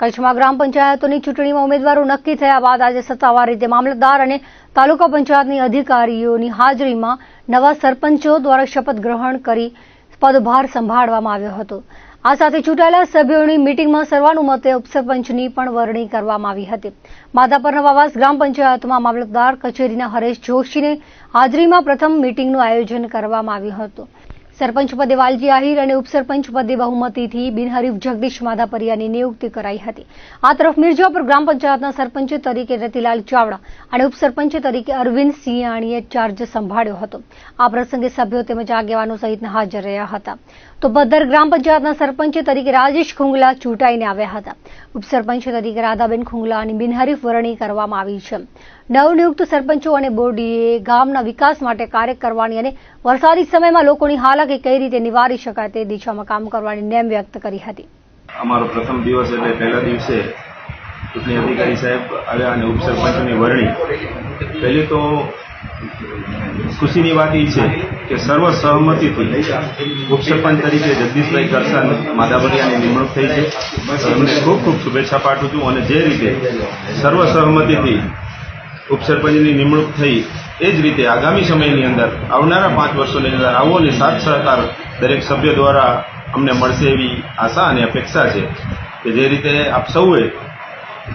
કચ્છમાં ગ્રામ પંચાયતોની ચૂંટણીમાં ઉમેદવારો નક્કી થયા બાદ આજે સત્તાવાર રીતે મામલતદાર અને તાલુકા પંચાયતની અધિકારીઓની હાજરીમાં નવા સરપંચો દ્વારા શપથ ગ્રહણ કરી પદભાર સંભાળવામાં આવ્યો હતો. આ સાથે ચૂંટાયેલા સભ્યોની મિટિંગમાં સર્વાનુમતે ઉપસરપંચની પણ વરણી કરવામાં આવી હતી. માધાપર નવાવાસ ગ્રામ પંચાયતમાં મામલતદાર કચેરીના હરેશ જોશીને હાજરીમાં પ્રથમ મિટિંગનું આયોજન કરવામાં આવ્યું હતું. સરપંચ પદે વાલજી આહિર અને ઉપસરપંચ પદે બહુમતીથી બિનહરીફ જગદીશ માધાપરિયાની નિયુક્તિ કરાઈ હતી. આ તરફ મિર્જાપુર ગ્રામ પંચાયતના સરપંચ તરીકે રતિલાલ ચાવડા અને ઉપસરપંચ તરીકે અરવિંદ સિંહાણીએ ચાર્જ સંભાળ્યો હતો. આ પ્રસંગે સભ્યો તેમજ આગેવાનો સહિતના હાજર રહ્યા હતા. તો ભદ્દર ગ્રામ પંચાયતના સરપંચ તરીકે રાજેશ ખુંગલા ચૂંટાઈને આવ્યા હતા. ઉપસરપંચ તરીકે રાધાબેન ખુંગલાની બિનહરીફ વરણી કરવામાં આવી છે. નવનિયુક્ત સરપંચો અને બોર્ડીએ ગામના વિકાસ માટે કાર્ય કરવાની અને વરસાદી સમયમાં લોકોની હાલાકી કઈ રીતે નિવારી શકાય તે દિશામાં કામ કરવાની નેમ વ્યક્ત કરી હતી. અમારો પ્રથમ દિવસ એટલે પહેલા દિવસે ચૂંટણી અધિકારી સાહેબ આવ્યા અને ઉપસરપંચોની વરણી. પહેલી તો ખુશીની વાત એ છે કે સર્વ સહમતિથી ઉપસરપંચ તરીકે જગદીશભાઈ કરસાન માધાબરિયાની નિમણૂક થઈ છે. એમને ખૂબ ખૂબ શુભેચ્છા પાઠવું છું અને જે રીતે સર્વ સહમતિથી ઉપસરપંચની નિમણૂક થઈ એ જ રીતે આગામી સમયની અંદર આવનારા પાંચ વર્ષોની અંદર આવો અને સાથ સહકાર દરેક સભ્ય દ્વારા અમને મળશે એવી આશા અને અપેક્ષા છે કે જે રીતે આપ સૌએ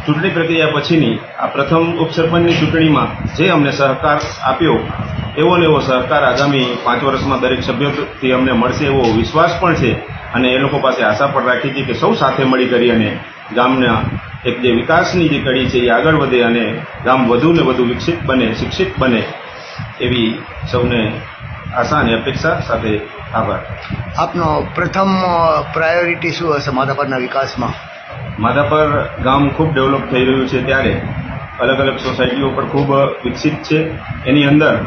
ચૂંટણી પ્રક્રિયા પછીની આ પ્રથમ ઉપસરપંચની ચૂંટણીમાં જે અમને સહકાર આપ્યો, એવો ને એવો સહકાર આગામી પાંચ વર્ષમાં દરેક સભ્યોથી અમને મળશે એવો વિશ્વાસ પણ છે અને એ લોકો પાસે આશા પણ રાખી હતી કે સૌ સાથે મળી કરી અને ગામના એક જે વિકાસની જે કડી છે એ આગળ વધે અને ગામ વધુ ને વધુ વિકસિત બને શિક્ષિત બને એવી સૌને આશા અને અપેક્ષા સાથે આભાર. આપનો પ્રથમ પ્રાયોરિટી શું હશે માધાપરના વિકાસમાં? માધાપર ગામ ખૂબ ડેવલપ થઈ રહ્યું છે ત્યારે. અલગ અલગ સોસાયટીઓ પર ખૂબ વિકસિત છે. એની અંદર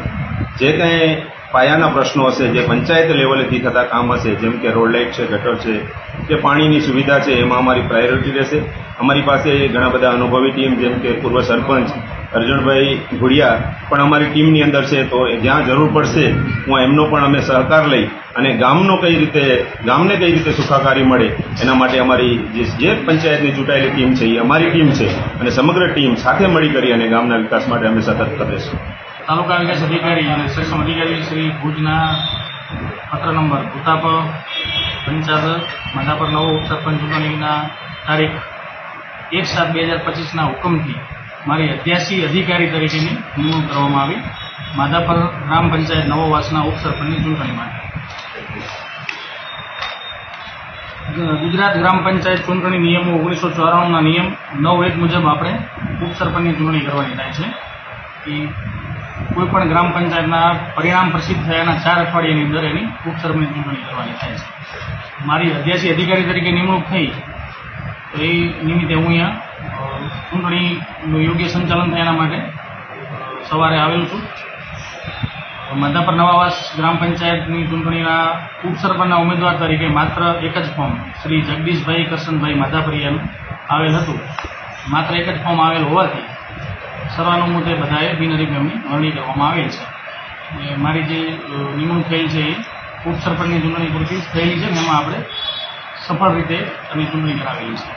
જે કંઈ પાયાના પ્રશ્નો હશે જે પંચાયત લેવલેથી થતા કામ હશે જેમ કે રોડ લાઇટ છે ગટર છે કે પાણીની સુવિધા છે એમાં અમારી પ્રાયોરિટી રહેશે. અમારી પાસે ઘણા બધા અનુભવી ટીમ, જેમ કે પૂર્વ સરપંચ અર્જુનભાઈ ભુડિયા પણ અમારી ટીમની અંદર છે, તો જ્યાં જરૂર પડશે, હું એમનો પણ અમે સહકાર લઈ અને ગામનો કઈ રીતે, ગામને કઈ રીતે સુખાકારી મળે, એના માટે અમારી જે જે પંચાયતની ચૂંટાયેલી ટીમ છે, એ અમારી ટીમ છે અને સમગ્ર ટીમ સાથે મળી કરી અને ગામના વિકાસ માટે અમે સતત કરીશું તાલુકા વિકાસ અધિકારી અને સક્ષમ અધિકારી શ્રી ભુજના પત્ર નંબર ભૂતાપ પંચાયત, માધાપર નવો ઉપસરપંચ ચૂંટણીના તારીખ એક સાત બે હજાર પચીસના હુકમથી મારી અધ્યાસી અધિકારી તરીકેની નિમણૂક કરવામાં આવી. માધાપર ગ્રામ પંચાયત નવોવાસના ઉપસરપંચની ચૂંટણી માટે. ગુજરાત ગ્રામ પંચાયત ચૂંટણી નિયમો ઓગણીસો ચોરાણુંના નિયમ નવ એક મુજબ આપણે ઉપસરપંચની ચૂંટણી કરવાની થાય છે. એ કોઈપણ ગ્રામ પંચાયતના પરિણામ પ્રસિદ્ધ થયાના ચાર અઠવાડિયાની અંદર એની ઉપસરપંચની ચૂંટણી કરવાની થાય છે. મારી અધ્યાસી અધિકારી તરીકે નિમણૂક થઈ તો એ નિમિત્તે હું અહીંયા ચૂંટણીનું યોગ્ય સંચાલન થાય એના માટે સવારે આવેલું છું. માધાપર નવાવાસ ગ્રામ પંચાયતની ચૂંટણીના ઉપસરપંચના ઉમેદવાર તરીકે માત્ર એક જ ફોર્મ શ્રી જગદીશભાઈ કરશનભાઈ માધાપરિયાનું આવેલ હતું. માત્ર એક જ ફોર્મ આવેલ હોવાથી સર્વાનુમતે બધાએ બિનહરીફ એમની વરણી કરવામાં આવેલ છે. મારી જે નિમણૂક થયેલ છે એ ઉપસરપંચની ચૂંટણી પૂરતી થયેલી છે એમાં આપણે સફળ રીતે અમે ચૂંટણી કરાવેલી છે.